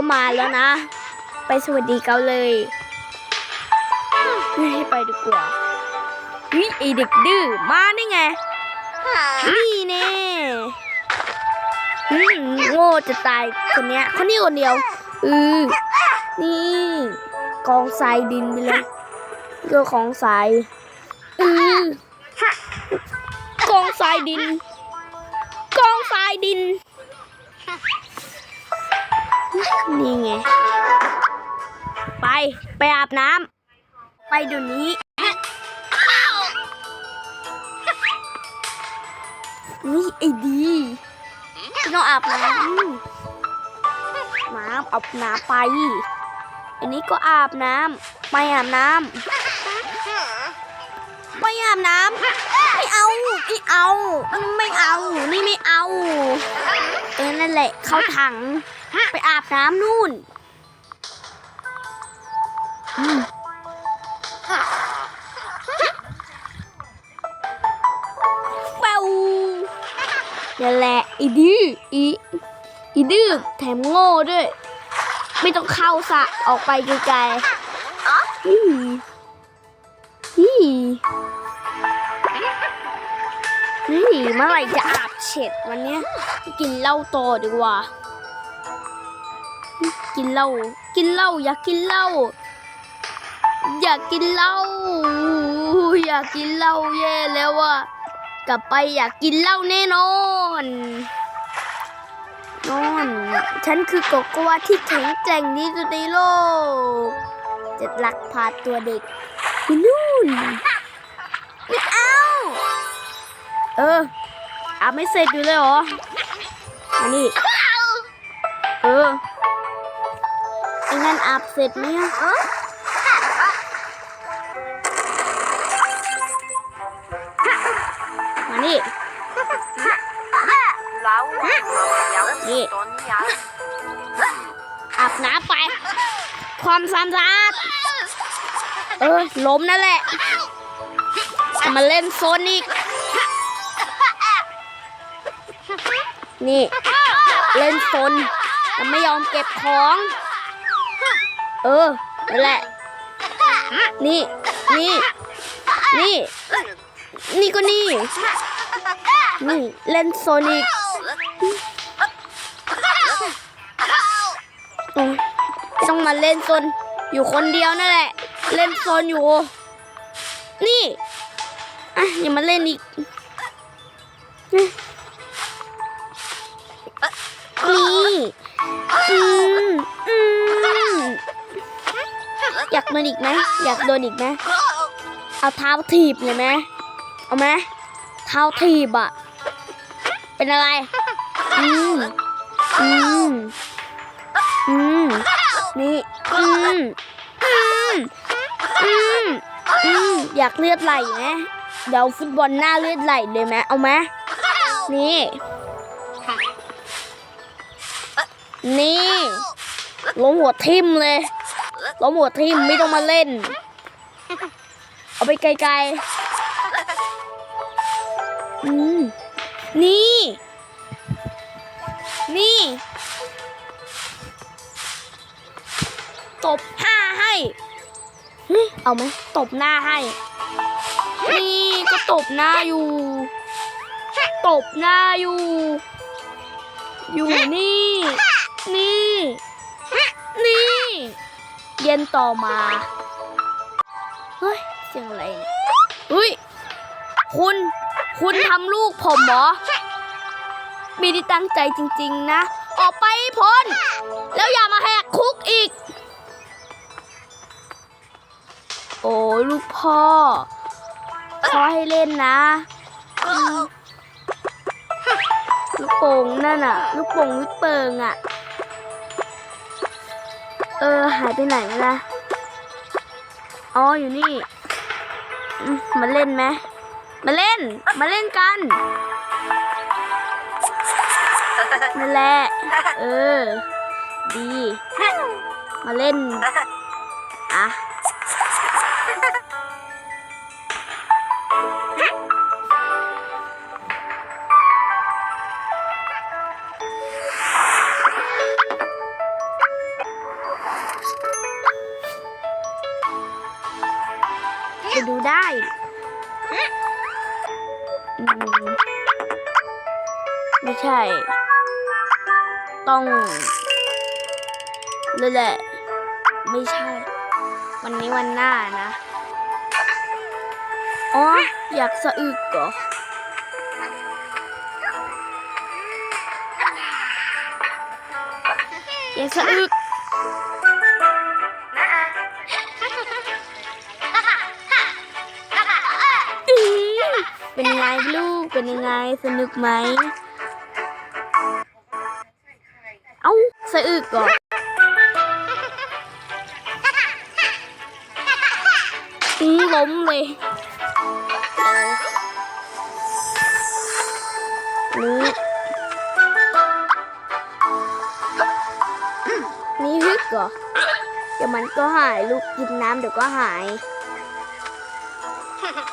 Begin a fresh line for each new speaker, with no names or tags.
ก็มาแล้วนะ ไปสวัสดีเขาเลยไม่ให้ไปดีกว่านี่ไอเด็กดื้อมาได้ไงนี่แน่อืมโง่จะตายคนเนี้ยคนนี้คนเดียวอือนี่กองทรายดินไปเลยเรื่อของทรายอือกองทรายดิน กองทรายดิน นี่ไง ไป ไปอาบน้ำ ไปเดี๋ยวนี้นี่ไอ้ดีพี่น้องอาบน้ำน้ำอาบน้ำไป อันนี้ก็อาบน้ำ ไปอาบน้ำ ไปอาบน้ำ ไม่เอา ไม่เอา ไม่เอา นี่ไม่เอา นั่นแหละ เข้าถัง ไปอาบน้ำนู่นอืมเป้านั่นแหละอีดื้ออีอีดื้อแถมโง่ด้วย ไม่ต้องเข้าสระออกไปไกลๆอีอี นี่เมื่อไหร่จะอาบเสร็จวันนี้กินเหล้าต่อดีกว่า กินเหล้ากินเหล้าอยากกินเหล้าอยากกินเหล้าอยากกินเหล้าแย่แล้วอะกลับไปอยากกินเหล้าแน่นอนนอนฉันคือโกโกวาที่แข็งแกร่งที่สุดในโลกจะลักพาตัวเด็กไปนู่น เอออาบไม่เสร็จอยู่เลยเหรออันนี้ เออไอ้นั่นอาบเสร็จไหมมานี่นี่อาบน้ำไป ความสะอาดเออล้มนั่นแหละมาเล่นโซนอีก นี่ เล่นโซนแต่ไม่ยอมเก็บของ เออนั่นแหละ นี่ นี่ นี่ นี่ก็นี่ นี่เล่นโซนิกโอ้ยต้องมาเล่นโซนอยู่คนเดียวนั่นแหละ เล่นโซนอยู่ นี่ อะอย่ามาเล่นอีก นี่อืมอืมอยากโดนอีกไหมอยากโดนอีกไหมเอาเท้าถีบเลยไหมเอาไหมเท้าถีบอะเป็นอะไร อืมอืมอืมนี่อืมอืมอืมอืมอยากเลือดไหลไหมเดี๋ยวฟุตบอลหน้าเลือดไหลเลยไหมเอาไหมนี่ นี่ล้มหัวทิ่มเลยล้มหัวทิ่มไม่ต้องมาเล่น เอาไปไกลๆอืมนี่ นี่ตบห้าให้นี่เอาไหมตบหน้าให้ นี่ก็ตบหน้าอยู่ ตบหน้าอยู่ อยู่นี่ นี่ นี่ เย็นต่อมา เฮ้ยเสียงอะไรเนี่ยเฮ้ย คุณ คุณทำลูกผมเหรอไม่ได้ตั้งใจจริง ๆ นะ ออกไปพ้น แล้วอย่ามาแหกคุกอีก โอ้ลูกพ่อพ่อให้เล่นนะ ลูกโป่งนั่นอะลูกโป่งลูกเปิงอะ เออ หายไปไหนมาละอ๋อ อยู่นี่มมาเล่นไหม มาเล่น มาเล่นกัน นั่นแหละ เออ ดี มาเล่น อะ ได้อืมไม่ใช่ ต้องเลยแหละ ไม่ใช่ วันนี้วันหน้านะ อ๋อ อยากสะอึกเหรออยากสะอึก เป็นยังไงลูก เป็นยังไง สนุกไหม เอ้าสะอึกก่อนอื้อล้มเลยนี่นี่ฮึกเหรอเดี๋ยวมันก็หายลูกกินน้ำเดี๋ยวก็หาย